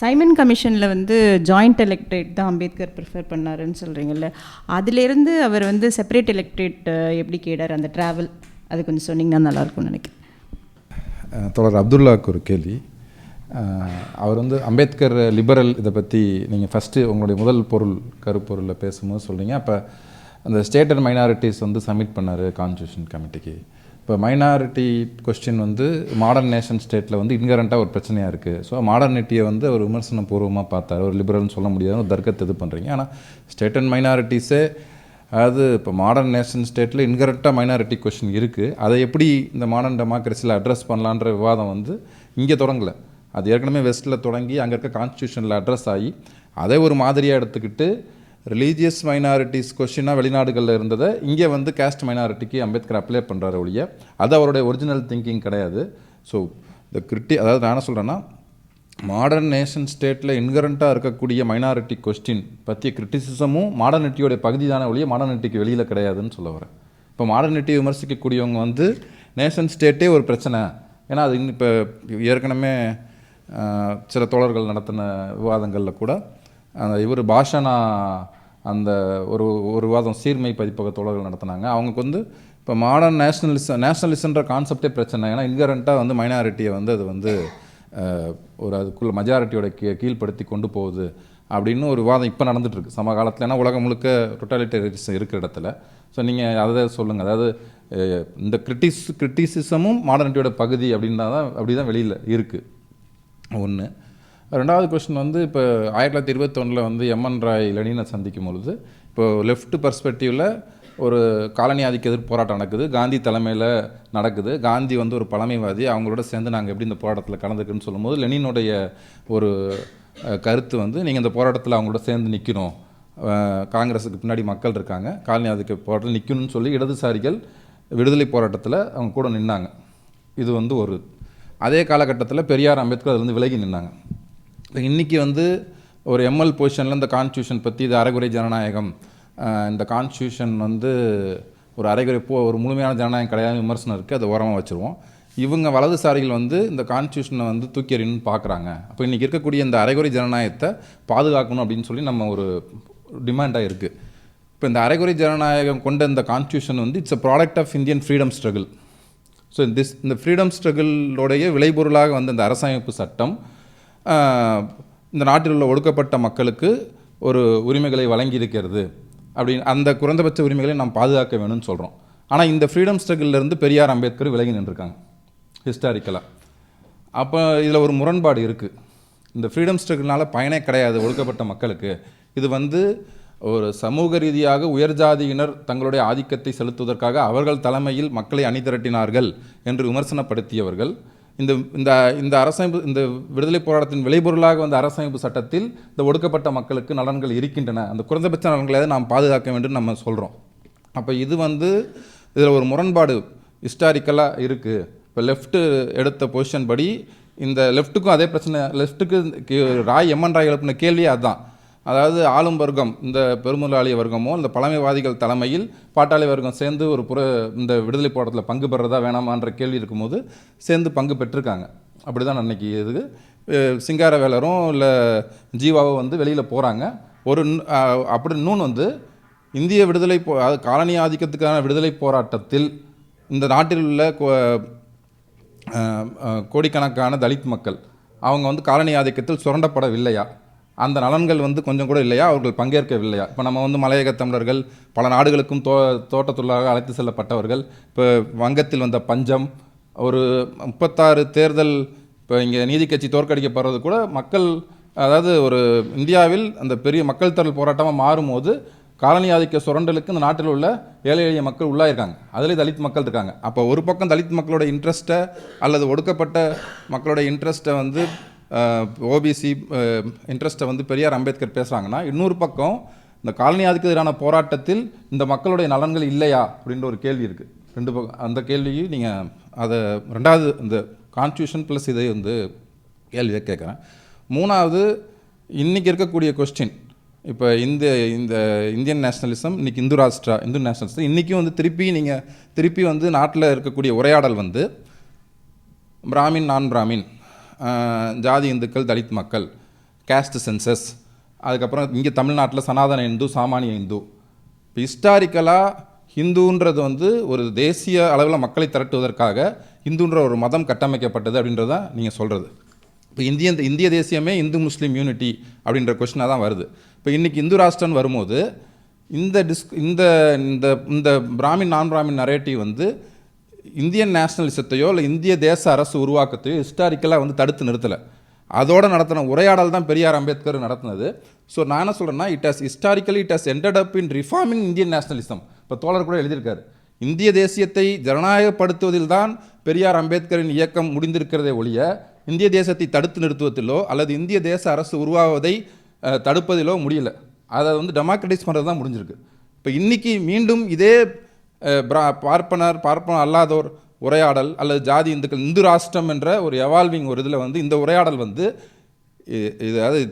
Simon கமிஷனில் வந்து joint எலெக்ட்ரேட் தான் Ambedkar prefer பண்ணாருன்னு சொல்கிறீங்கல்ல அதுலேருந்து அவர் வந்து செப்பரேட் எலெக்ட்ரேட் எப்படி கேட்டார்? அந்த ட்ராவல் அது கொஞ்சம் சொன்னீங்கன்னா நல்லாயிருக்கும்னு நினைக்கிறேன். தொடர் அப்துல்லாவுக்கு ஒரு கேள்வி. அவர் வந்து அம்பேத்கர் லிபரல் இதை பற்றி நீங்கள் ஃபஸ்ட்டு உங்களுடைய முதல் பொருள் கருப்பொருளில் பேசும்போது சொல்கிறீங்க அப்போ அந்த ஸ்டேட் அண்ட் மைனாரிட்டிஸ் வந்து சப்மிட் பண்ணார் கான்ஸ்டியூஷன் கமிட்டிக்கு இப்போ மைனாரிட்டி கொஸ்டின் வந்து மாடர்ன் நேஷன் ஸ்டேட்டில் வந்து இன்கரண்ட்டாக ஒரு பிரச்சனையாக இருக்குது ஸோ மாடர்னிட்டியை வந்து ஒரு விமர்சன பூர்வமாக பார்த்தார். ஒரு லிபரல்னு சொல்ல முடியாது. ஒரு தர்க்கத்தை இது பண்ணுறீங்க ஆனால் ஸ்டேட் அண்ட் மைனாரிட்டிஸே அதாவது இப்போ மாடர்ன் நேஷன் ஸ்டேட்டில் இன்கரெக்டாக மைனாரிட்டி கொஷின் இருக்குது அதை எப்படி இந்த மாடர்ன் டெமோக்ரஸியில் அட்ரஸ் பண்ணலான்ற விவாதம் வந்து இங்கே தொடங்கலை. அது ஏற்கனவே வெஸ்ட்டில் தொடங்கி அங்கே இருக்க கான்ஸ்டியூஷனில் அட்ரஸ் ஆகி அதை ஒரு மாதிரியாக எடுத்துக்கிட்டு ரிலீஜியஸ் மைனாரிட்டிஸ் கொஷினாக வெளிநாடுகளில் இருந்ததை இங்கே வந்து கேஸ்ட் மைனாரிட்டிக்கு அம்பேத்கர் அப்ளை பண்ணுறாரு ஒழிய அது அவருடைய ஒரிஜினல் திங்கிங் கிடையாது. ஸோ இந்த கிரிட்டி அதாவது நான் என்ன சொல்கிறேன்னா மாடர்ன் நேஷன் ஸ்டேட்டில் இன்கரண்ட்டாக இருக்கக்கூடிய மைனாரிட்டி கொஸ்டின் பற்றிய கிரிட்டிசிசமும் மாடர்னிட்டியோடைய பகுதி தானே ஒழிய மாடர்னிட்டிக்கு வெளியில் கிடையாதுன்னு சொல்ல வரேன். இப்போ மாடர்னிட்டி விமர்சிக்கக்கூடியவங்க வந்து நேஷன் ஸ்டேட்டே ஒரு பிரச்சனை. ஏன்னா அது இன்னும் இப்போ ஏற்கனவே சில தோழர்கள் நடத்தின விவாதங்களில் கூட அந்த இவர் பாஷனா அந்த ஒரு ஒரு வாதம் சீர்மை பதிப்பக தோழர்கள் நடத்தினாங்க. அவங்களுக்கு வந்து இப்போ மாடர்ன் நேஷ்னலிசம் நேஷ்னலிசன்ற கான்செப்டே பிரச்சனை. ஏன்னா இன்கரண்ட்டாக வந்து மைனாரிட்டியை வந்து அது வந்து ஒரு அதுக்குள்ள மெஜாரிட்டியோட கீ கீழ்ப்படுத்தி கொண்டு போகுது அப்படின்னு ஒரு வாதம் இப்போ நடந்துகிட்ருக்கு சம காலத்தில். ஏன்னா உலகம் முழுக்க டொட்டாலிட்டரிசம் இருக்கிற இடத்துல. ஸோ நீங்கள் அதை சொல்லுங்கள் அதாவது இந்த கிரிட்டிஸ் கிரிட்டிசிசமும் மாடர்னிட்டியோட பகுதி அப்படின்னா தான் அப்படி தான் வெளியில் இருக்குது ஒன்று ரெண்டாவது கொஸ்டின் வந்து இப்போ ஆயிரத்தி தொள்ளாயிரத்தி இருபத்தொன்னில் வந்து எம்என் ராய் லெனினை சந்திக்கும் பொழுது இப்போ லெஃப்ட் பர்ஸ்பெக்டிவில் ஒரு காலனி ஆதிக்க எதிர்ப்பு போராட்டம் நடக்குது. காந்தி தலைமையில் நடக்குது. காந்தி வந்து ஒரு பழமைவாதி. அவங்களோட சேர்ந்து நாங்கள் எப்படி இந்த போராட்டத்தில் கலந்துக்குன்னு சொல்லும்போது லெனினுடைய ஒரு கருத்து வந்து நீங்கள் இந்த போராட்டத்தில் அவங்களோட சேர்ந்து நிற்கணும் காங்கிரஸுக்கு பின்னாடி மக்கள் இருக்காங்க. காலனி ஆதிக்க போராட்டத்தில் நிற்கணும்னு சொல்லி இடதுசாரிகள் விடுதலை போராட்டத்தில் அவங்க கூட நின்னாங்க. இது வந்து ஒரு அதே காலகட்டத்தில் பெரியார் அம்பேத்கர் அதுலேருந்து விலகி நின்னாங்க. இன்றைக்கி வந்து ஒரு எம்எல் பொசிஷனில் இந்த கான்ஸ்டியூஷன் பற்றி இது அரைகுறை ஜனநாயகம். இந்த கான்ஸ்டியூஷன் வந்து ஒரு அரைகுறை போ ஒரு முழுமையான ஜனநாயகம் கிடையாது விமர்சனம் இருக்குது அதை ஓரமாக வச்சுருவோம். இவங்க வலதுசாரிகள் வந்து இந்த கான்ஸ்டியூஷனை வந்து தூக்கி எறியணும்னு பார்க்குறாங்க அப்போ இன்றைக்கி இருக்கக்கூடிய இந்த அரைகுறை ஜனநாயகத்தை பாதுகாக்கணும் அப்படின்னு சொல்லி நம்ம ஒரு டிமாண்டாக இருக்குது இப்போ இந்த அரைகுறை ஜனநாயகம் கொண்ட இந்த கான்ஸ்டியூஷன் வந்து it's a product of Indian freedom struggle so this இந்த ஃப்ரீடம் ஸ்ட்ரகிளோடைய விளைபொருளாக வந்த இந்த அரசமைப்பு சட்டம் இந்த நாட்டில் உள்ள ஒடுக்கப்பட்ட மக்களுக்கு ஒரு உரிமைகளை வழங்கி இருக்கிறது அப்படின்னு அந்த குறைந்தபட்ச உரிமைகளை நாம் பாதுகாக்க வேணும்னு சொல்கிறோம் ஆனால் இந்த ஃப்ரீடம் ஸ்ட்ரகிளிருந்து பெரியார் அம்பேத்கர் விலகி நின்றுருக்காங்க ஹிஸ்டாரிக்கலாக அப்போ இதில் ஒரு முரண்பாடு இருக்குது இந்த ஃப்ரீடம் ஸ்ட்ரகிள்னால பயனே கிடையாது ஒடுக்கப்பட்ட மக்களுக்கு. இது வந்து ஒரு சமூக ரீதியாக உயர்ஜாதியினர் தங்களுடைய ஆதிக்கத்தை செலுத்துவதற்காக அவர்கள் தலைமையில் மக்களை அணிதிரட்டினார்கள் என்று விமர்சனப்படுத்தியவர்கள். இந்த இந்த இந்த அரசமைப்பு இந்த விடுதலை போராட்டத்தின் விளைபொருளாக வந்த அரசமைப்பு சட்டத்தில் இந்த ஒடுக்கப்பட்ட மக்களுக்கு நலன்கள் இருக்கின்றன. அந்த குறைந்தபட்ச நலன்களை நாம் பாதுகாக்க வேண்டும் நம்ம சொல்கிறோம் அப்போ இது வந்து இதில் ஒரு முரண்பாடு ஹிஸ்டாரிக்கலாக இருக்குது இப்போ லெஃப்ட்டு எடுத்த பொசிஷன் படி இந்த லெஃப்ட்டுக்கும் அதே பிரச்சனை லெஃப்ட்டுக்கு ராய் எம்என் ராய் எழுப்பின கேள்வியே அதுதான் அதாவது ஆளும் வர்க்கம் இந்த பெருமுதலாளி வர்க்கமோ இந்த பழமைவாதிகள் தலைமையில் பாட்டாளி வர்க்கம் சேர்ந்து ஒரு புற இந்த விடுதலை போராட்டத்தில் பங்கு பெறதா வேணாமான்ற கேள்வி இருக்கும்போது சேர்ந்து பங்கு பெற்றிருக்காங்க. அப்படி தான் அன்னைக்கு இது. சிங்கார வேலரும் இல்லை ஜீவாவோ வந்து வெளியில் போகிறாங்க ஒரு அப்படி இன்னொன்று வந்து இந்திய விடுதலை போ அது காலனி ஆதிக்கத்துக்கான விடுதலை போராட்டத்தில் இந்த நாட்டில் உள்ள கோடிக்கணக்கான தலித் மக்கள் அவங்க வந்து காலனி ஆதிக்கத்தில் சுரண்டப்படவில்லையா? அந்த நலன்கள் வந்து கொஞ்சம் கூட இல்லையா? அவர்கள் பங்கேற்கவில்லையா? இப்போ நம்ம வந்து மலையக தமிழர்கள் பல நாடுகளுக்கும் தோ தோட்டத்துள்ளாக அழைத்து செல்லப்பட்டவர்கள். இப்போ வங்கத்தில் வந்த பஞ்சம் ஒரு முப்பத்தாறு தேர்தல் இப்போ இங்கே நீதி கட்சி தோற்கடிக்கப்படுறது கூட மக்கள் அதாவது ஒரு இந்தியாவில் அந்த பெரிய மக்கள் திரள் போராட்டமாக மாறும்போது காலனி ஆதிக்க சுரண்டலுக்கு இந்த நாட்டில் உள்ள ஏழை எளிய மக்கள் உள்ளாயிருக்காங்க. அதிலே தலித் மக்கள் இருக்காங்க. அப்போ ஒரு பக்கம் தலித் மக்களோட இன்ட்ரெஸ்ட்டை அல்லது ஒடுக்கப்பட்ட மக்களோட இன்ட்ரெஸ்ட்டை வந்து ஓபிசி இன்ட்ரெஸ்ட்டை வந்து பெரியார் அம்பேத்கர் பேசுகிறாங்கன்னா இன்னொரு பக்கம் இந்த காலனி எதிரான போராட்டத்தில் இந்த மக்களுடைய நலன்கள் இல்லையா அப்படின்ற ஒரு கேள்வி இருக்குது ரெண்டு பக்கம் அந்த கேள்வியும் நீங்கள் அதை ரெண்டாவது இந்த கான்ஸ்டியூஷன் ப்ளஸ் இதை வந்து கேள்வியை கேட்குறேன். மூணாவது இன்றைக்கி இருக்கக்கூடிய கொஸ்டின் இப்போ இந்த இந்த இந்தியன் நேஷனலிசம் இன்றைக்கி இந்து ராஷ்டிரா இந்து நேஷனலிசம் இன்றைக்கும் வந்து திருப்பி நீங்கள் திருப்பி வந்து நாட்டில் இருக்கக்கூடிய உரையாடல் வந்து பிராமின் நான் பிராமின் ஜாதி இந்துக்கள் தலித் மக்கள் கேஸ்ட் சென்சஸ் அதுக்கப்புறம் இங்கே தமிழ்நாட்டில் சனாதன இந்து சாமானிய இந்து. இப்போ ஹிஸ்டாரிக்கலாக ஹிந்துன்றது வந்து ஒரு தேசிய அளவில் மக்களை திரட்டுவதற்காக இந்துன்ற ஒரு மதம் கட்டமைக்கப்பட்டது அப்படின்றத நீங்கள் சொல்கிறது இப்போ இந்திய இந்திய தேசியமே இந்து முஸ்லீம் யூனிட்டி அப்படின்ற கொஷினாக தான் வருது. இப்போ இன்றைக்கி இந்து ராஷ்டிரன் வரும்போது இந்த டிஸ்க் இந்த இந்த இந்த பிராமின் நான் பிராமின் நரேட்டிவ் வந்து இந்தியன் நேஷனலிசத்தையோ இல்லை இந்திய தேச அரசு உருவாக்கத்தையோ ஹிஸ்டாரிக்கலாக வந்து தடுத்து நிறுத்தலை. அதோடு நடத்தின உரையாடல் தான் பெரியார் அம்பேத்கர் நடத்தினது. ஸோ நான் என்ன சொல்கிறேன்னா it has historically it has ended up in reforming Indian nationalism இப்போ தோழர் கூட எழுதியிருக்காரு. இந்திய தேசியத்தை ஜனநாயகப்படுத்துவதில் தான் பெரியார் அம்பேத்கரின் இயக்கம் முடிந்திருக்கிறதே ஒழிய இந்திய தேசத்தை தடுத்து நிறுத்துவதிலோ அல்லது இந்திய தேச அரசு உருவாவதை தடுப்பதிலோ முடியல. அதை வந்து டெமோக்ரட்டிஸ் பண்ணுறது தான் முடிஞ்சிருக்கு. இப்போ இன்றைக்கி மீண்டும் இதே பிரா- பார்ப்பனர் பார்ப்பனர் அல்லாதோர் உரையாடல் அல்லது ஜாதி இந்துக்கள் இந்து ராஷ்டிரம் என்ற ஒரு எவால்விங் ஒரு இதில் வந்து இந்த உரையாடல் வந்து இது அதாவது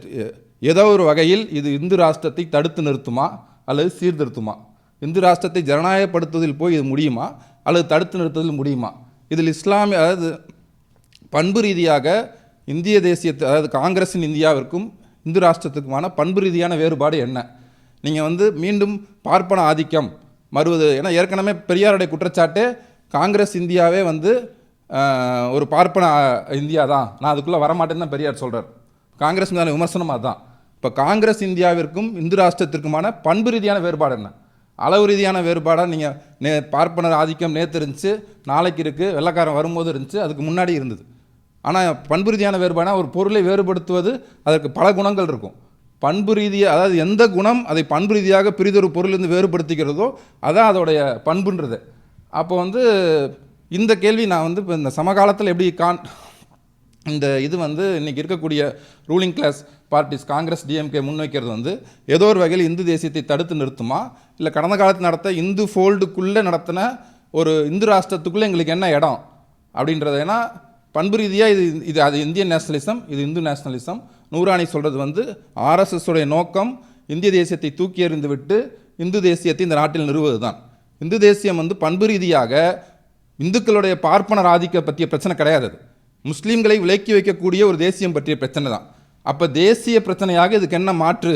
ஏதோ ஒரு வகையில் இது இந்து ராஷ்டிரத்தை தடுத்து நிறுத்துமா அல்லது சீர்திருத்துமா? இந்து ராஷ்டிரத்தை ஜனநாயகப்படுத்துவதில் போய் இது முடியுமா? அல்லது தடுத்து நிறுத்துவதில் முடியுமா? இதில் இஸ்லாமிய அதாவது பண்பு ரீதியாக இந்திய தேசியத்தை அதாவது காங்கிரஸின் இந்தியாவிற்கும் இந்து ராஷ்டிரத்துக்குமான பண்பு ரீதியான வேறுபாடு என்ன? நீங்கள் வந்து மீண்டும் பார்ப்பன ஆதிக்கம் மறுவது. ஏன்னா ஏற்கனவே பெரியாருடைய குற்றச்சாட்டு காங்கிரஸ் இந்தியாவே வந்து ஒரு பார்ப்பன இந்தியா தான். நான் அதுக்குள்ளே வரமாட்டேன்னு தான் பெரியார் சொல்கிறார் காங்கிரஸ் மீதான விமர்சனம் அதுதான். இப்போ காங்கிரஸ் இந்தியாவிற்கும் இந்து ராஷ்டிரத்திற்குமான பண்பு ரீதியான வேறுபாடு என்ன? அளவு ரீதியான வேறுபாடாக நீங்கள் நே பார்ப்பனர் ஆதிக்கம் நேற்று இருந்துச்சு நாளைக்கு இருக்குது வெள்ளைக்காரன் வரும்போது இருந்துச்சு அதுக்கு முன்னாடி இருந்தது. ஆனால் பண்பு ரீதியான வேறுபாடாக ஒரு பொருளை வேறுபடுத்துவது அதற்கு பல குணங்கள் இருக்கும். பண்பு ரீதியாக அதாவது எந்த குணம் அதை பண்பு ரீதியாக பிரிதொரு பொருளிலிருந்து வேறுபடுத்திக்கிறதோ அதான் அதோடைய பண்புன்றது. அப்போ வந்து இந்த கேள்வி நான் வந்து இப்போ இந்த சமகாலத்தில் எப்படி கான் இந்த இது வந்து இன்றைக்கி இருக்கக்கூடிய ruling class parties Congress DMK முன்வைக்கிறது வந்து ஏதோ ஒரு வகையில் இந்து தேசியத்தை தடுத்து நிறுத்துமா? இல்லை கடந்த காலத்தில் நடத்த இந்து ஃபோல்டுக்குள்ளே நடத்தின ஒரு இந்து ராஷ்டிரத்துக்குள்ளே எங்களுக்கு என்ன இடம்? அப்படின்றது ஏன்னா பண்பு ரீதியாக இது இது அது இந்தியன் நேஷனலிசம் இது இந்து நேஷனலிசம். நூறாணி சொல்கிறது வந்து ஆர்எஸ்எஸ்ஸுடைய நோக்கம் இந்திய தேசியத்தை தூக்கி எறிந்து விட்டு இந்து தேசியத்தை இந்த நாட்டில் நிறுவுவது தான் இந்து தேசியம் வந்து பண்பு ரீதியாக இந்துக்களுடைய பார்ப்பனர் ஆதிக்க பற்றிய பிரச்சனை கிடையாது அது. முஸ்லீம்களை விலக்கி வைக்கக்கூடிய ஒரு தேசியம் பற்றிய பிரச்சனை தான். அப்போ தேசிய பிரச்சனையாக இதுக்கு என்ன மாற்று?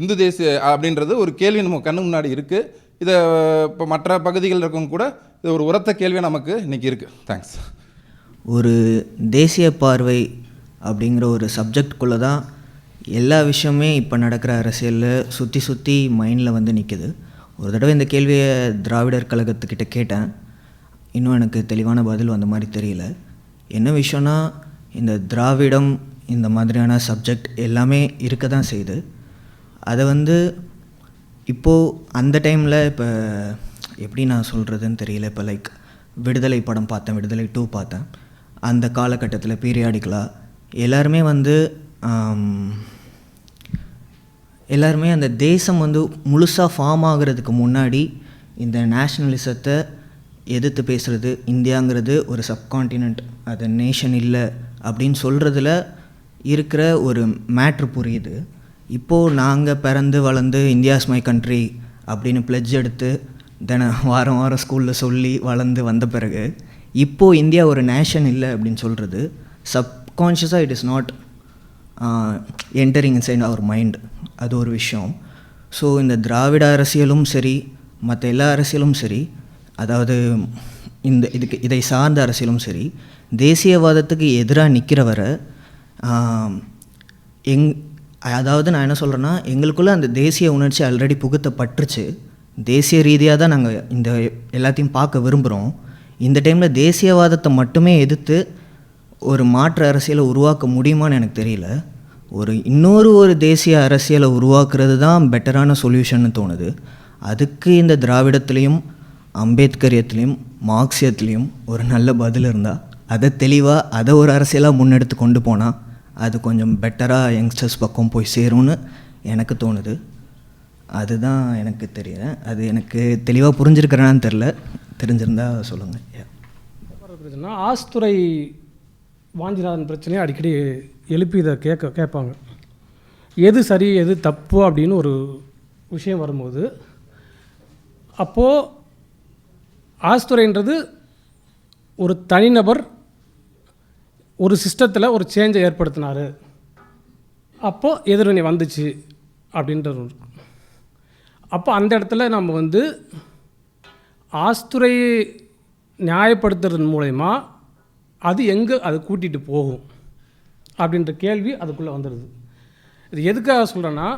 இந்து தேசிய அப்படின்றது ஒரு கேள்வி நம்ம கண்ணு முன்னாடி இருக்குது இதை இப்போ மற்ற பகுதிகளில் இருக்கவங்க கூட இது ஒரு உரத்த கேள்வியாக நமக்கு இன்றைக்கி இருக்குது தேங்க்ஸ் ஒரு தேசிய பார்வை அப்படிங்கிற ஒரு சப்ஜெக்ட்குள்ளே தான் எல்லா விஷயமே இப்போ நடக்கிற அரசியலில் சுற்றி சுற்றி மைண்டில் வந்து நிற்குது ஒரு தடவை இந்த கேள்வியை திராவிடர் கழகத்துக்கிட்ட கேட்டேன். இன்னும் எனக்கு தெளிவான பதில் வந்த மாதிரி தெரியல. என்ன விஷயம்னா இந்த திராவிடம் இந்த மாதிரியான சப்ஜெக்ட் எல்லாமே இருக்க தான் செய்யுது. அதை வந்து இப்போது அந்த டைமில் இப்போ எப்படி நான் சொல்கிறதுன்னு தெரியல. இப்போ லைக் விடுதலை படம் பார்த்தேன் விடுதலை டூ பார்த்தேன். அந்த காலகட்டத்தில் பீரியாடிக்கலாக எல்லாருமே வந்து எல்லாருமே அந்த தேசம் வந்து முழுசாக ஃபார்ம் ஆகிறதுக்கு முன்னாடி இந்த நேஷ்னலிசத்தை எதிர்த்து பேசுகிறது இந்தியாங்கிறது ஒரு சப்கான்டினென்ட் அது நேஷன் இல்லை அப்படின்னு சொல்கிறதுல இருக்கிற ஒரு மேட்ரு புரியுது. இப்போது நாங்கள் பிறந்து வளர்ந்து இந்தியாஸ் மை கண்ட்ரி அப்படின்னு பிளட்ஜ் எடுத்து தின வாரம் வாரம் ஸ்கூலில் சொல்லி வளர்ந்து வந்த பிறகு இப்போது இந்தியா ஒரு நேஷன் இல்லை அப்படின்னு சொல்கிறது சப்கான்ஷியஸாக it is not entering inside our mind அது ஒரு விஷயம். ஸோ இந்த திராவிட அரசியலும் சரி மற்ற எல்லா அரசியலும் சரி அதாவது இந்த இதுக்கு இதை சார்ந்த அரசியலும் சரி தேசியவாதத்துக்கு எதிராக நிற்கிறவரை எங் அதாவது நான் என்ன சொல்கிறேன்னா எங்களுக்குள்ளே அந்த தேசிய உணர்ச்சி ஆல்ரெடி புகுத்தப்பட்டுருச்சு. தேசிய ரீதியாக தான் நாங்கள் இந்த எல்லாத்தையும் பார்க்க விரும்புகிறோம் இந்த டைமில் தேசியவாதத்தை மட்டுமே எதிர்த்து ஒரு மாற்று அரசியலை உருவாக்க முடியுமான்னு எனக்கு தெரியல. ஒரு இன்னொரு ஒரு தேசிய அரசியலை உருவாக்குறது தான் பெட்டரான சொல்யூஷன்னு தோணுது. அதுக்கு இந்த திராவிடத்துலேயும் அம்பேத்கரியத்துலேயும் மார்க்சியத்துலேயும் ஒரு நல்ல பதில் இருந்தால் அதை தெளிவாக அதை ஒரு அரசியலாக முன்னெடுத்து கொண்டு போனால் அது கொஞ்சம் பெட்டராக யங்ஸ்டர்ஸ் பக்கம் போய் சேரும்னு எனக்கு தோணுது. அதுதான் எனக்கு தெரியல. அது எனக்கு தெளிவாக புரிஞ்சிருக்கிறேனான்னு தெரில தெரிஞ்சிருந்தா சொல்லுங்கள் பிரச்சனை ஆஸ்துறை வாஞ்சிநாதன் பிரச்சனையை அடிக்கடி எழுப்பி இதை கேட்க கேட்பாங்க. எது சரி எது தப்பு அப்படின்னு ஒரு விஷயம் வரும்போது அப்போது ஆஸ்துறைன்றது ஒரு தனிநபர் ஒரு சிஸ்டத்தில் ஒரு சேஞ்சை ஏற்படுத்தினார். அப்போது எதிர்வினை வந்துச்சு அப்படின்றது அப்போ அந்த இடத்துல நம்ம வந்து ஆஸ்துறையை நியாயப்படுத்துறதன் மூலயமா அது எங்கே அது கூட்டிகிட்டு போகும் அப்படின்ற கேள்வி அதுக்குள்ளே வந்துடுது இது எதுக்காக சொல்கிறேன்னா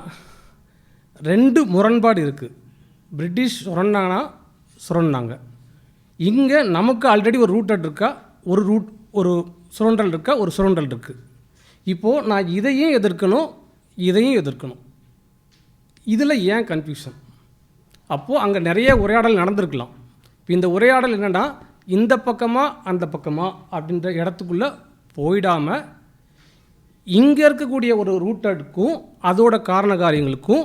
ரெண்டு முரண்பாடு இருக்குது பிரிட்டிஷ் சுரண்டானா சுரண்டாங்க இங்கே நமக்கு ஆல்ரெடி ஒரு ரூட்டட் இருக்கா ஒரு ரூட் ஒரு சுரண்டல் இருக்கா ஒரு சுரண்டல் இருக்குது இப்போது நான் இதையும் எதிர்க்கணும் இதையும் எதிர்க்கணும். இதில் ஏன் கன்ஃபியூஷன் அப்போது அங்கே நிறைய உரையாடல் நடந்திருக்கலாம். இப்போ இந்த உரையாடல் என்னென்னா இந்த பக்கமாக அந்த பக்கமாக அப்படின்ற இடத்துக்குள்ளே போயிடாமல் இங்கே இருக்கக்கூடிய ஒரு ரூட்டடுக்கும் அதோட காரண காரியங்களுக்கும்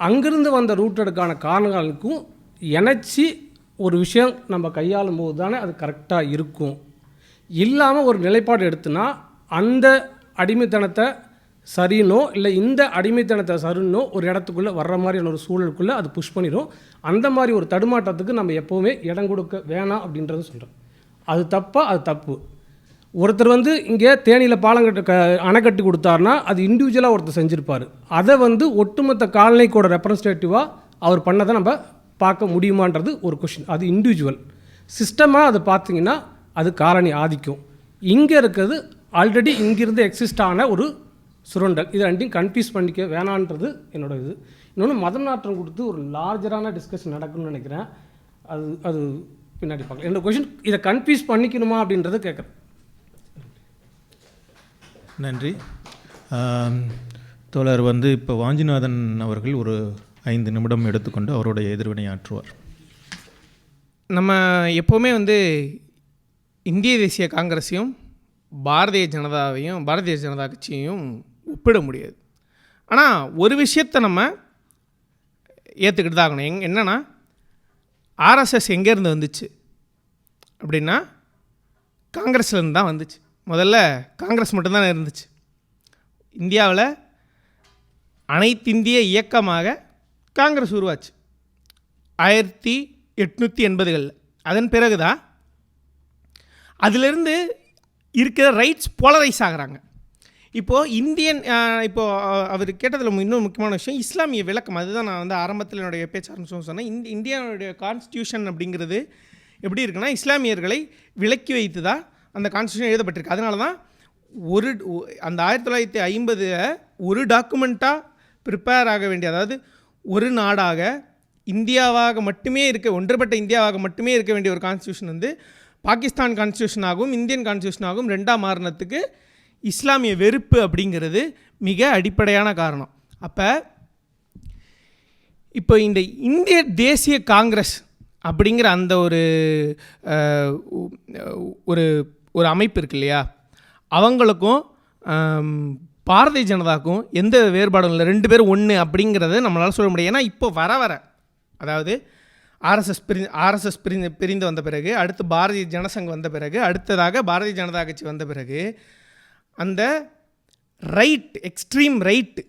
அங்கிருந்து வந்த ரூட்டடுக்கான காரணங்களுக்கும் இணைச்சி ஒரு விஷயம் நம்ம கையாளும் போது தானே அது கரெக்டாக இருக்கும். இல்லாமல் ஒரு நிலைப்பாடு எடுத்துனா அந்த அடிமைத்தனத்தை சரினோ இல்லை இந்த அடிமைத்தனத்தை சரினோ ஒரு இடத்துக்குள்ளே வர்ற மாதிரியான ஒரு சூழலுக்குள்ளே அது புஷ் பண்ணிடும் அந்த மாதிரி ஒரு தடுமாட்டத்துக்கு நம்ம எப்போவுமே இடம் கொடுக்க வேணாம் அப்படின்றத சொல்கிறேன் அது தப்பா? அது தப்பு. ஒருத்தர் வந்து இங்கே தேனியில் பாலம் கட்டு க அணை கட்டி கொடுத்தாருனா அது இண்டிவிஜுவலாக ஒருத்தர் செஞ்சுருப்பார். அதை வந்து ஒட்டுமொத்த காலனிக்கோட ரெப்ரஸன்டேட்டிவாக அவர் பண்ணதை நம்ம பார்க்க முடியுமான்றது ஒரு கொஷின் அது இண்டிவிஜுவல் சிஸ்டமாக அதை பார்த்திங்கன்னா அது காலனி ஆதிக்கம். இங்கே இருக்கிறது ஆல்ரெடி இங்கிருந்து எக்ஸிஸ்ட் ஆன ஒரு சுரண்டல். இது ரெண்டையும் கன்ஃபியூஸ் பண்ணிக்க வேணான்றது என்னோட இது. இன்னொன்று மதம் நாற்றம் கொடுத்து ஒரு லார்ஜரான டிஸ்கஷன் நடக்கும்னு நினைக்கிறேன். அது அது பின்னாடி பார்க்கலாம். என்னோட கொஷின் இதை கன்ஃபியூஸ் பண்ணிக்கணுமா அப்படின்றத கேட்குறேன். நன்றி. தோழர் வந்து இப்போ வாஞ்சிநாதன் அவர்கள் ஒரு ஐந்து நிமிடம் எடுத்துக்கொண்டு அவருடைய எதிர்வினை ஆற்றுவார். நம்ம எப்போவுமே வந்து இந்திய தேசிய காங்கிரஸையும் பாரதிய ஜனதாவையும் பாரதிய ஜனதா கட்சியையும் ஒப்பிட முடியாது ஆனால் ஒரு விஷயத்தை நம்ம ஏற்றுக்கிட்டு தான் ஆகணும். எங் என்னென்னா ஆர்எஸ்எஸ் எங்கேருந்து வந்துச்சு? அப்படின்னா காங்கிரஸ்லேருந்து தான் வந்துச்சு. முதல்ல காங்கிரஸ் மட்டும்தான் இருந்துச்சு. இந்தியாவில் அனைத்திந்திய இயக்கமாக காங்கிரஸ் உருவாச்சு. ஆயிரத்தி எட்நூற்றி எண்பதுகளில். அதன் பிறகு தான் அதிலிருந்து இருக்கிற ரைட்ஸ் போலரைஸ் ஆகுறாங்க. இப்போது இந்தியன் இப்போது அவர் கேட்டதில் இன்னொரு முக்கியமான விஷயம் இஸ்லாமிய விளக்கம். அதுதான் நான் வந்து ஆரம்பத்தில் என்னுடைய பேச்சு ஆரம்பிச்சோம் சொன்னேன். இந்த இந்தியாவுடைய கான்ஸ்டியூஷன் அப்படிங்கிறது எப்படி இருக்குன்னா இஸ்லாமியர்களை விலக்கி வைத்து தான் அந்த கான்ஸ்டியூஷன் எழுதப்பட்டிருக்கு. அதனால தான் ஒரு அந்த ஆயிரத்தி தொள்ளாயிரத்தி ஐம்பது ஒரு டாக்குமெண்ட்டாக ப்ரிப்பேர் ஆக வேண்டிய அதாவது ஒரு நாடாக இந்தியாவாக மட்டுமே இருக்க ஒன்றுபட்ட இந்தியாவாக மட்டுமே இருக்க வேண்டிய ஒரு கான்ஸ்டியூஷன் வந்து பாகிஸ்தான் கான்ஸ்டியூஷனாகவும் இந்தியன் கான்ஸ்டியூஷனாகவும் ரெண்டாம் மாறினத்துக்கு இஸ்லாமிய வெறுப்பு அப்படிங்கிறது மிக அடிப்படையான காரணம். அப்போ இப்போ இந்த இந்திய தேசிய காங்கிரஸ் அப்படிங்கிற அந்த ஒரு ஒரு ஒரு அமைப்பு இருக்கு இல்லையா? அவங்களுக்கும் பாரதிய ஜனதாக்கும் எந்த வேறுபாடும் இல்லை. ரெண்டு பேரும் ஒன்று அப்படிங்கிறத நம்மளால் சொல்ல முடியும். ஏன்னா இப்போ வர வர அதாவது ஆர்எஸ்எஸ் பிரி ஆர்எஸ்எஸ் பிரிந்து பிரிந்து வந்த பிறகு அடுத்து பாரதிய ஜனசங் வந்த பிறகு அடுத்ததாக பாரதிய ஜனதா கட்சி வந்த பிறகு அந்த ரைட் எக்ஸ்ட்ரீம் ரைட்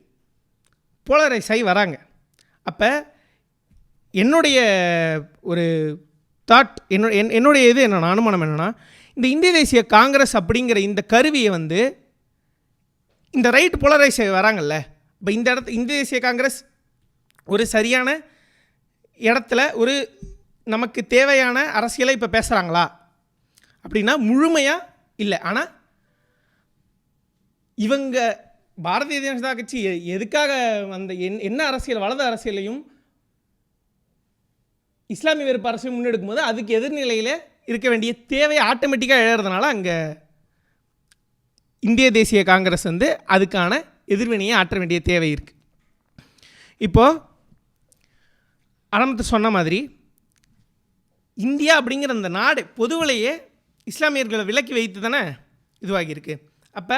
போலரைஸ் ஆகி வராங்க. அப்போ என்னுடைய ஒரு தாட் என்னோட என் என்னுடைய இது என்னென்ன அனுமானம் என்னென்னா இந்த இந்திய தேசிய காங்கிரஸ் அப்படிங்கிற இந்த கருவியை வந்து இந்த ரைட் போலரைஸ் வராங்கல்ல இப்போ இந்த இடத்து இந்திய தேசிய காங்கிரஸ் ஒரு சரியான இடத்துல ஒரு நமக்கு தேவையான அரசியலை இப்போ பேசுகிறாங்களா அப்படின்னா முழுமையாக இல்லை. ஆனால் இவங்க பாரதிய ஜனதா கட்சி எதுக்காக அந்த என் என்ன அரசியல் வலது அரசியலையும் இஸ்லாமிய வெறுப்பு அரசியல் முன்னெடுக்கும் போது அதுக்கு எதிர்நிலையில் இருக்க வேண்டிய தேவையை ஆட்டோமேட்டிக்காக எழுறதுனால அங்கே இந்திய தேசிய காங்கிரஸ் வந்து அதுக்கான எதிர்வினையை ஆற்ற வேண்டிய தேவை இருக்குது இப்போது ஆரம்பத்தில் சொன்ன மாதிரி இந்தியா அப்படிங்கிற அந்த நாடு பொதுவிலேயே இஸ்லாமியர்களை விலக்கி வைத்து தானே இதுவாகியிருக்கு. அப்போ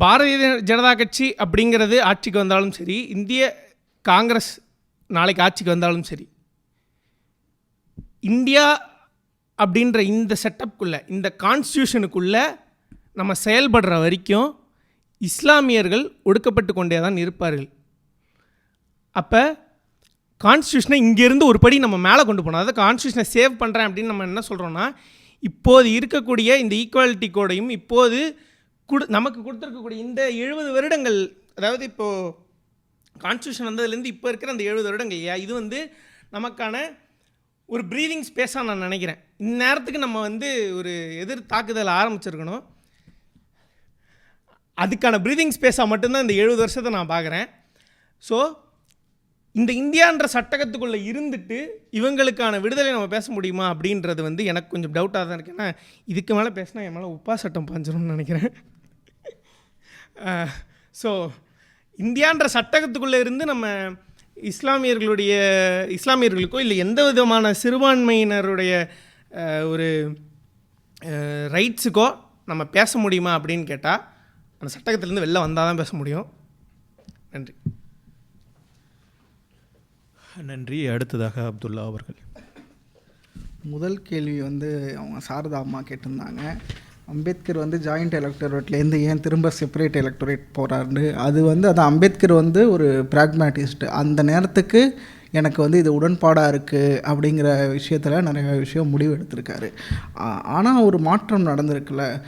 பாரதிய ஜனதா கட்சி அப்படிங்கிறது ஆட்சிக்கு வந்தாலும் சரி இந்திய காங்கிரஸ் நாளைக்கு ஆட்சிக்கு வந்தாலும் சரி இந்தியா அப்படின்ற இந்த செட்டப்குள்ளே இந்த கான்ஸ்டியூஷனுக்குள்ளே நம்ம செயல்படுற வரைக்கும் இஸ்லாமியர்கள் ஒடுக்கப்பட்டு கொண்டே தான் இருப்பார்கள். அப்போ கான்ஸ்டியூஷனை இங்கேருந்து ஒரு படி நம்ம மேலே கொண்டு போனோம் அதாவது கான்ஸ்டியூஷனை சேவ் பண்ணுறேன் அப்படின்னு நம்ம என்ன சொல்கிறோன்னா இப்போது இருக்கக்கூடிய இந்த ஈக்குவாலிட்டி கோடையும் இப்போது கொடு நமக்கு கொடுத்துருக்கக்கூடிய இந்த எழுபது வருடங்கள் அதாவது இப்போது கான்ஸ்டியூஷன் வந்ததுலேருந்து இப்போ இருக்கிற அந்த எழுபது வருடங்கள் இல்லையா? இது வந்து நமக்கான ஒரு ப்ரீதிங் ஸ்பேஸாக நான் நினைக்கிறேன். இந்நேரத்துக்கு நம்ம வந்து ஒரு எதிர் தாக்குதல் ஆரம்பிச்சிருக்கணும். அதுக்கான ப்ரீதிங் ஸ்பேஸாக மட்டும்தான் இந்த எழுபது வருஷத்தை நான் பார்க்குறேன். ஸோ இந்த இந்தியான்ற சட்டகத்துக்குள்ளே இருந்துட்டு இவங்களுக்கான விடுதலை நம்ம பேச முடியுமா அப்படின்றது வந்து எனக்கு கொஞ்சம் டவுட்டாக தான் இருக்குது ஏன்னா இதுக்கு மேலே பேசினா என் மேலே உப்பா சட்டம் பாஞ்சிரும்னு நினைக்கிறேன். ஸோ இந்தியான்ற சட்டகத்துக்குள்ளே இருந்து நம்ம இஸ்லாமியர்களுடைய இஸ்லாமியர்களுக்கோ இல்லை எந்த விதமான சிறுபான்மையினருடைய ஒரு ரைட்ஸுக்கோ நம்ம பேச முடியுமா அப்படின்னு கேட்டால் அந்த சட்டகத்திலேருந்து வெளில வந்தால் தான் பேச முடியும். நன்றி. நன்றி. அடுத்ததாக அப்துல்லா அவர்கள். முதல் கேள்வி வந்து அவங்க சாரதா அம்மா கேட்டிருந்தாங்க. அம்பேத்கர் வந்து ஜாயிண்ட் எலக்டோரேட்லேருந்து ஏன் திரும்ப செப்பரேட் எலக்டோரேட் போகிறாரு அது வந்து அது அம்பேத்கர் வந்து ஒரு ப்ராக்மேட்டிஸ்ட் அந்த நேரத்துக்கு எனக்கு வந்து இது உடன்பாடாக இருக்குது அப்படிங்கிற விஷயத்தில் நிறைய விஷயம் முடிவு எடுத்திருக்காரு. ஆனால் ஒரு மாற்றம் நடந்திருக்குல்ல.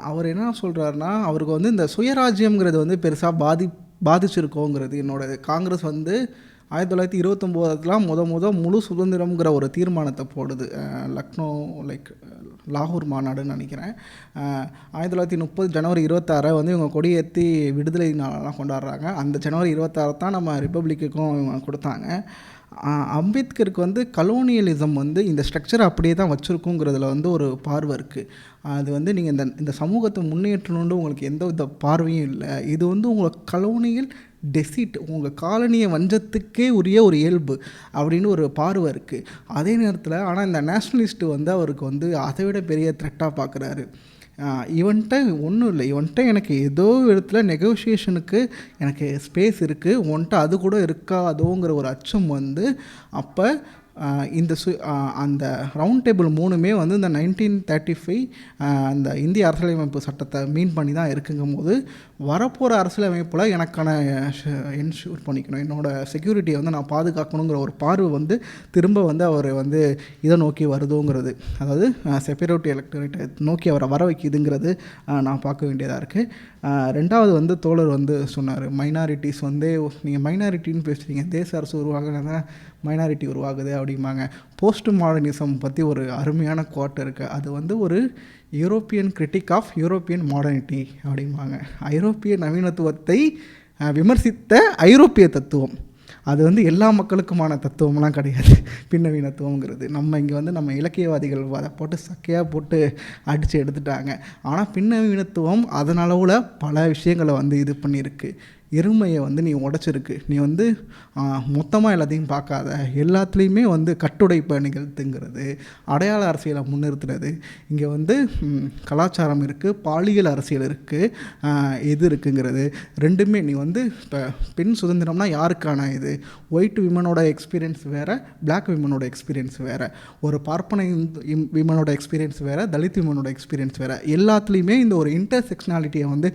அவர் என்ன சொல்கிறாருன்னா அவருக்கு வந்து இந்த சுயராஜ்யங்கிறது வந்து பெருசாக பாதி பாதிச்சிருக்கோங்கிறது. என்னோட காங்கிரஸ் வந்து ஆயிரத்தி தொள்ளாயிரத்தி இருபத்தொம்போதுலாம் முத முத முழு சுதந்திரம்ங்கிற ஒரு தீர்மானத்தை போடுது. லக்னோ லைக் லாகூர் மாநாடுன்னு நினைக்கிறேன். ஆயிரத்தி தொள்ளாயிரத்தி முப்பது ஜனவரி இருபத்தாறை வந்து இவங்க கொடியேற்றி விடுதலை நாளெல்லாம் கொண்டாடுறாங்க. அந்த ஜனவரி இருபத்தாறு தான் நம்ம ரிப்பப்ளிக்குக்கும் இவங்க கொடுத்தாங்க. அம்பேத்கருக்கு வந்து கலோனியலிசம் வந்து இந்த ஸ்ட்ரக்சர் அப்படியே தான் வச்சுருக்குங்கிறதுல வந்து ஒரு பார்வை இருக்குது அது வந்து நீங்கள் இந்த இந்த சமூகத்தை முன்னேற்றணுன்னு உங்களுக்கு எந்த வித பார்வையும் இல்லை. இது வந்து உங்களை கலோனியல் டெசிட் உங்கள் காலனியை வஞ்சத்துக்கே உரிய ஒரு இயல்பு அப்படின்னு ஒரு பார்வை இருக்குது அதே நேரத்தில் ஆனால் இந்த நேஷ்னலிஸ்ட்டு வந்து அவருக்கு வந்து அதை விட பெரிய த்ரெட்டாக பார்க்குறாரு இவன்கிட்ட ஒன்றும் இல்லை. இவன்கிட்ட எனக்கு ஏதோ இடத்துல நெகோஷியேஷனுக்கு எனக்கு ஸ்பேஸ் இருக்குது உன்கிட்ட அது கூட இருக்காதோங்கிற ஒரு அச்சம் வந்து அப்போ இந்த சு அந்த ரவுண்ட் டேபிள் மூணுமே வந்து இந்த நைன்டீன் தேர்ட்டி ஃபைவ் அந்த இந்திய அரசியலமைப்பு சட்டத்தை மீன் பண்ணி தான் இருக்குங்கும் போது வரப்போகிற அரசியலமைப்பில் எனக்கான என்ஷூர் பண்ணிக்கணும். என்னோடய செக்யூரிட்டியை வந்து நான் பாதுகாக்கணுங்கிற ஒரு பார்வை வந்து திரும்ப வந்து அவர் வந்து இதை நோக்கி வருதோங்கிறது. அதாவது செப்பரேட்டி எலக்டரேட்டை நோக்கி அவரை வர வைக்கிதுங்கிறது நான் பார்க்க வேண்டியதாக இருக்குது ரெண்டாவது வந்து தோழர் வந்து சொன்னார் மைனாரிட்டிஸ் வந்து நீங்கள் மைனாரிட்டின்னு பேசுகிறீங்க தேச அரசு உருவாகுனா மைனாரிட்டி உருவாகுது அப்படிம்பாங்க. போஸ்ட் மாடர்னிசம் பற்றி ஒரு அருமையான கோட் இருக்குது அது வந்து ஒரு European critic of European modernity அப்படிம்பாங்க. ஐரோப்பிய நவீனத்துவத்தை விமர்சித்த ஐரோப்பிய தத்துவம். அது வந்து எல்லா மக்களுக்குமான தத்துவம்லாம் கிடையாது. பின்னவீனத்துவங்கிறது நம்ம இங்கே வந்து நம்ம இலக்கியவாதிகள் அதை போட்டு சக்கையாக போட்டு அடித்து எடுத்துட்டாங்க. ஆனால் பின்னவீனத்துவம் அதனளவில் பல விஷயங்களை வந்து இது பண்ணியிருக்கு. எருமையை வந்து நீ உடைச்சிருக்கு. நீ வந்து மொத்தமாக எல்லாத்தையும் பார்க்காத. எல்லாத்துலேயுமே வந்து கட்டுடைப்பை நிகழ்த்துங்கிறது அடையாள அரசியலை முன்னிறுத்துறது. இங்கே வந்து கலாச்சாரம் இருக்குது பாலியல் அரசியல் இருக்குது இது இருக்குங்கிறது. ரெண்டுமே நீ வந்து இப்போ பெண் சுதந்திரம்னா யாருக்கான இது? ஒயிட் விமனோட எக்ஸ்பீரியன்ஸ் வேறு பிளாக் விமனோட எக்ஸ்பீரியன்ஸ் வேறு. ஒரு பார்ப்பனை விமனோட எக்ஸ்பீரியன்ஸ் வேறு தலித் விமனோட எக்ஸ்பீரியன்ஸ் வேறு. எல்லாத்துலேயுமே இந்த ஒரு இன்டர்செக்ஷனாலிட்டியை வந்து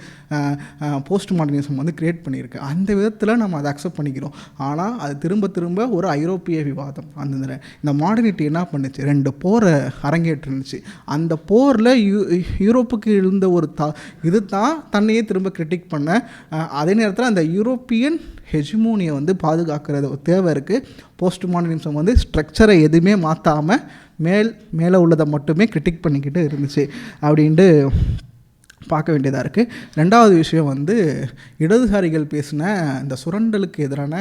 போஸ்ட் மாடர்னிசம் வந்து கிரியேட் பண்ணியிருக்கு. அந்த விதத்தில் நம்ம அதை அக்செப்ட் பண்ணிக்கிறோம். ஆனால் அது திரும்ப திரும்ப ஒரு ஐரோப்பிய விவாதம். அந்த இந்த- மாடர்னிட்டி என்ன பண்ணுச்சு? ரெண்டு போரை அரங்கேற்றிருந்துச்சு அந்த போரில் யூ யூரோப்புக்கு இருந்த ஒரு த இது தான் தன்னையே திரும்ப கிரிட்டிக் பண்ண அதே நேரத்தில் அந்த யூரோப்பியன் ஹெஜிமோனியை வந்து பாதுகாக்கிறது தேவை இருக்குது போஸ்ட் மாடர்னிசம் வந்து ஸ்ட்ரக்சரை எதுவுமே மாற்றாமல் மேல் மேலே உள்ளதை மட்டுமே கிரிட்டிக் பண்ணிக்கிட்டு இருந்துச்சு. அப்படின்ட்டு பார்க்க வேண்டியதாக இருக்குது ரெண்டாவது விஷயம் வந்து இடதுசாரிகள் பேசின இந்த சுரண்டலுக்கு எதிரான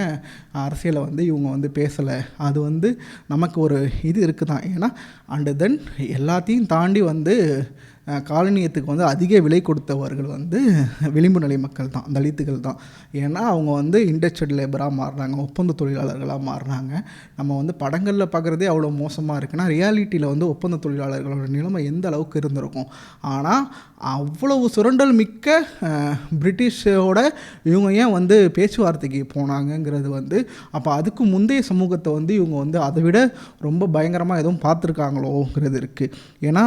அரசியலை வந்து இவங்க வந்து பேசலை. அது வந்து நமக்கு ஒரு இது இருக்குது தான் ஏன்னா அண்டு தென் எல்லாத்தையும் தாண்டி வந்து காலனியத்துக்கு வந்து அதிக விலை கொடுத்தவர்கள் வந்து விளிம்பு நிலை மக்கள் தான் தலித்துகள் தான். ஏன்னா அவங்க வந்து இண்டஸ்ட்ரியல் லேபராக மாறுறாங்க ஒப்பந்த தொழிலாளர்களாக மாறுறாங்க. நம்ம வந்து படங்களில் பார்க்குறதே அவ்வளோ மோசமாக இருக்குன்னா ரியாலிட்டியில் வந்து ஒப்பந்த தொழிலாளர்களோட நிலைமை எந்த அளவுக்கு இருந்திருக்கும்? ஆனால் அவ்வளவு சுரண்டல் மிக்க பிரிட்டிஷோட இவங்க ஏன் வந்து பேச்சுவார்த்தைக்கு போனாங்கங்கிறது வந்து அப்போ அதுக்கு முந்தைய சமூகத்தை வந்து இவங்க வந்து அதை விட ரொம்ப பயங்கரமாக எதுவும் பார்த்துருக்காங்களோங்கிறது இருக்குது ஏன்னா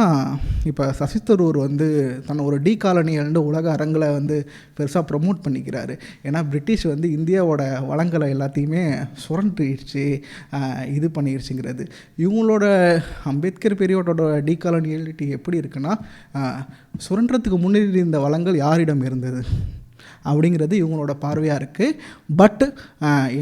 இப்போ சசித்த அடுத்தொருவர் வந்து தன்னை ஒரு டீ காலனியல்னு உலக அரங்கில் வந்து பெருசாக ப்ரமோட் பண்ணிக்கிறாரு. ஏன்னா பிரிட்டிஷ் வந்து இந்தியாவோட வளங்களை எல்லாத்தையுமே சுரண்டிடுச்சு இது பண்ணிடுச்சுங்கிறது. இவங்களோட அம்பேத்கர் பீரியடோட டீ காலனியாலிட்டி எப்படி இருக்குன்னா சுரண்டத்துக்கு முன்னேறி இருந்த வளங்கள் யாரிடம் இருந்தது? அப்படிங்கிறது இவங்களோட பார்வையாக இருக்குது பட்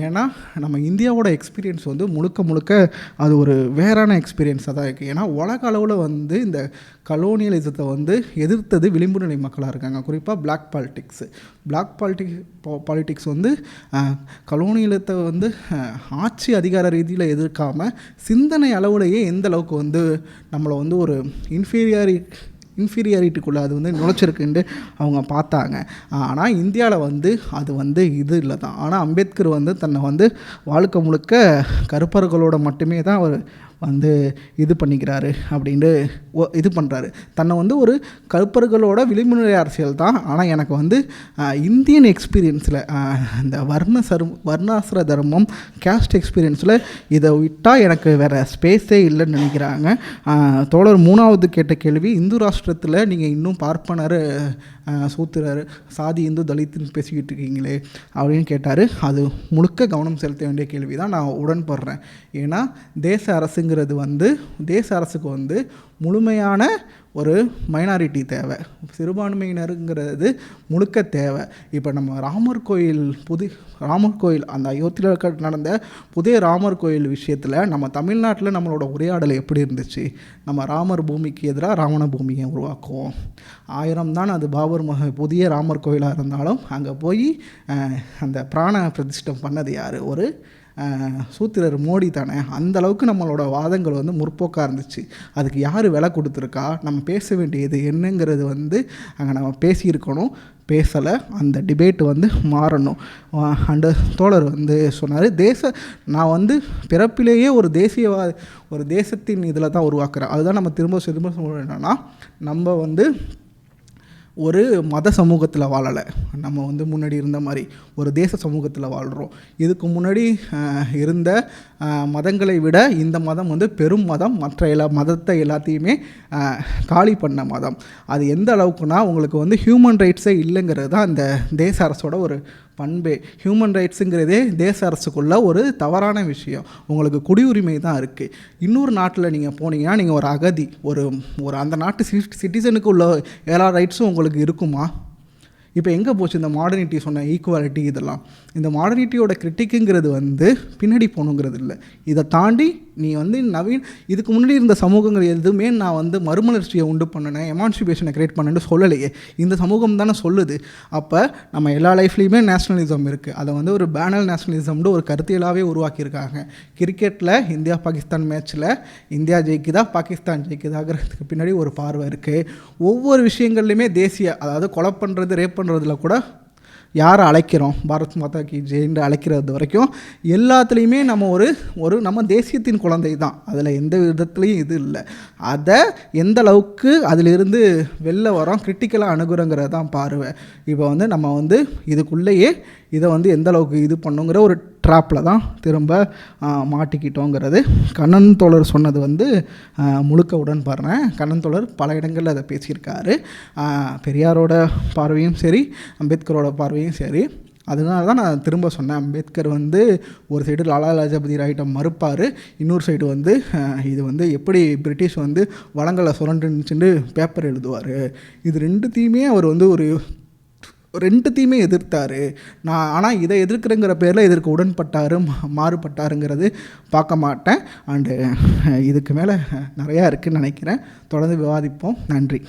ஏன்னா நம்ம இந்தியாவோட எக்ஸ்பீரியன்ஸ் வந்து முழுக்க முழுக்க அது ஒரு வேறான எக்ஸ்பீரியன்ஸாக தான் இருக்குது ஏன்னா உலக அளவில் வந்து இந்த கலோனியலிசத்தை வந்து எதிர்த்தது விளிம்பு நிலை மக்களாக இருக்காங்க. குறிப்பாக black politics black politic politics வந்து கலோனியலத்தை வந்து ஆட்சி அதிகார ரீதியில் எதிர்க்காமல் சிந்தனை அளவுலேயே எந்த அளவுக்கு வந்து நம்மளை வந்து ஒரு இன்ஃபீரியாரி இன்ஃபீரியாரிட்டிக்குள்ளே அது வந்து நுழைச்சிருக்குன்ட்டு அவங்க பார்த்தாங்க. ஆனால் இந்தியாவில் வந்து அது வந்து இது இல்லை தான். ஆனால் அம்பேத்கர் வந்து தன்னை வந்து வாழ்க்கை முழுக்க கருப்பர்களோட மட்டுமே தான் அவர் வந்து இது பண்ணிக்கிறாரு அப்படின்ட்டு இது பண்ணுறாரு தன்னை வந்து ஒரு கருப்பர்களோட விளிம்புநிலை அரசியல் தான். ஆனால் எனக்கு வந்து இந்தியன் எக்ஸ்பீரியன்ஸில் இந்த வர்ண சரு வர்ணாசிர தர்மம் கேஸ்ட் எக்ஸ்பீரியன்ஸில் இதை விட்டால் எனக்கு வேறு ஸ்பேஸே இல்லைன்னு நினைக்கிறாங்க. தோழர் மூணாவது கேட்ட கேள்வி இந்து ராஷ்டிரத்தில் நீங்கள் இன்னும் பார்ப்பனர் சூத்திரர் சாதி இந்து தலித்துன்னு பேசிக்கிட்டு இருக்கீங்களே அப்படின்னு கேட்டார். அது முழுக்க கவனம் செலுத்த வேண்டிய கேள்வி தான் நான் உடன்படுறேன். ஏன்னா தேச அரசுங்கிறது வந்து தேச அரசுக்கு வந்து முழுமையான ஒரு மைனாரிட்டி தேவை. சிறுபான்மையினருங்கிறது முழுக்க தேவை. இப்போ நம்ம ராமர் கோயில் புது ராமர் கோயில் அந்த அயோத்தியில் நடந்த புதிய ராமர் கோயில் விஷயத்தில் நம்ம தமிழ்நாட்டில் நம்மளோட உரையாடல் எப்படி இருந்துச்சு? நம்ம ராமர் பூமிக்கு எதிராக ராவண பூமியை உருவாக்குவோம். ஆயிரம் தான் அது பாபர் மக புதிய ராமர் கோயிலாக இருந்தாலும் அங்கே போய் அந்த பிராண பிரதிஷ்டம் பண்ணது யார்? ஒரு சூத்திரர் மோடி தானே அந்த அளவுக்கு நம்மளோட வாதங்கள் வந்து முற்போக்காக இருந்துச்சு. அதுக்கு யார் விலை கொடுத்துருக்கா? நம்ம பேச வேண்டியது என்னங்கிறது வந்து அங்கே நம்ம பேசியிருக்கணும். பேசலை அந்த டிபேட் வந்து மாறணும். அண்டு தோழர் வந்து சொன்னார் தேச நான் வந்து பிறப்பிலேயே ஒரு தேசியவா ஒரு தேசத்தின் இதில் தான் உருவாக்குறேன். அதுதான் நம்ம திரும்ப திரும்ப சொல்கிறோம் என்னென்னா நம்ம வந்து ஒரு மத சமூகத்தில் வாழலை. நம்ம வந்து முன்னாடி இருந்த மாதிரி ஒரு தேச சமூகத்தில் வாழ்கிறோம் இதுக்கு முன்னாடி இருந்த மதங்களை விட இந்த மதம் வந்து பெரும் மதம். மற்ற எல்லா மதத்தை எல்லாத்தையுமே காலி பண்ண மதம். அது எந்த அளவுக்குனா உங்களுக்கு வந்து ஹியூமன் ரைட்ஸே இல்லைங்கிறது தான் அந்த தேச அரசோட ஒரு பண்பே. ஹியூமன் ரைட்ஸுங்கிறதே தேச அரசுக்குள்ள ஒரு தவறான விஷயம். உங்களுக்கு குடியுரிமை தான் இருக்குது இன்னொரு நாட்டில் நீங்கள் போனீங்கன்னா நீங்கள் ஒரு அகதி ஒரு ஒரு அந்த நாட்டு சிட்டிசனுக்கு உள்ள எல்லா ரைட்ஸும் உங்களுக்கு இருக்குமா? இப்போ எங்கே போச்சு இந்த மாடர்னிட்டி சொன்ன ஈக்குவாலிட்டி இதெல்லாம்? இந்த மாடர்னிட்டியோட கிரிட்டிக்குங்கிறது வந்து பின்னாடி போகணுங்கிறது இல்லை. இதை தாண்டி நீ வந்து நவீன் இதுக்கு முன்னாடி இருந்த சமூகங்கள் எதுவுமே நான் வந்து மறுமலர்ச்சியை உண்டு பண்ணினேன் எமான்சிபேஷனை கிரியேட் பண்ணேன்னு சொல்லலையே. இந்த சமூகம் தானே சொல்லுது. அப்போ நம்ம எல்லா லைஃப்லேயுமே நேஷ்னலிசம் இருக்குது அதை வந்து ஒரு பேனல் நேஷ்னலிசம்னு ஒரு கருத்தியலாகவே உருவாக்கியிருக்காங்க. கிரிக்கெட்டில் இந்தியா பாகிஸ்தான் மேட்ச்சில் இந்தியா ஜெயிக்குதா பாகிஸ்தான் ஜெயிக்குதாங்கிறதுக்கு பின்னாடி ஒரு பார்வை இருக்குது ஒவ்வொரு விஷயங்கள்லையுமே தேசிய அதாவது கொலை பண்ணுறது ரேப் பண்ணுறதுல கூட யாரை அழைக்கிறோம்? பாரத் மாதா கி ஜெயின்னு அழைக்கிறது வரைக்கும் எல்லாத்துலேயுமே நம்ம ஒரு ஒரு நம்ம தேசியத்தின் குழந்தை தான். அதில் எந்த விதத்துலேயும் இது இல்லை. அதை எந்த அளவுக்கு அதிலிருந்து வெளில வரோம் கிரிட்டிக்கலாக அணுகுறங்கிறது தான் பார்வை. இப்போ வந்து நம்ம வந்து இதுக்குள்ளேயே இதை வந்து எந்த அளவுக்கு இது பண்ணுங்கிற ஒரு ட்ராப்பில் தான் திரும்ப மாட்டிக்கிட்டோங்கிறது. கண்ணன் தோழர் சொன்னது வந்து ஆ, முழுக்க உடன்படுறேன். கண்ணன் தோழர் பல இடங்களில் அதை பேசியிருக்காரு. பெரியாரோட பார்வையும் சரி அம்பேத்கரோட பார்வையும் சரி. அதனால தான் நான் திரும்ப சொன்னேன். அம்பேத்கர் வந்து ஒரு சைடு லாலா லஜபதி ராயிட்ட மறுப்பார். இன்னொரு சைடு வந்து இது வந்து எப்படி பிரிட்டிஷ் வந்து வளங்களை சுரண்டுச்சுன்னு பேப்பர் எழுதுவார். இது ரெண்டுத்தையுமே அவர் வந்து ஒரு ரெண்டுத்தையுமே எதிர்த்தார். நான் ஆனால் இதை எதிர்க்கிறேங்கிற பேரில் இதற்கு உடன்பட்டார் மாறுபட்டாருங்கிறது பார்க்க மாட்டேன். அண்டு இதுக்கு மேலே நிறையா இருக்குதுன்னு நினைக்கிறேன். தொடர்ந்து விவாதிப்போம். நன்றி.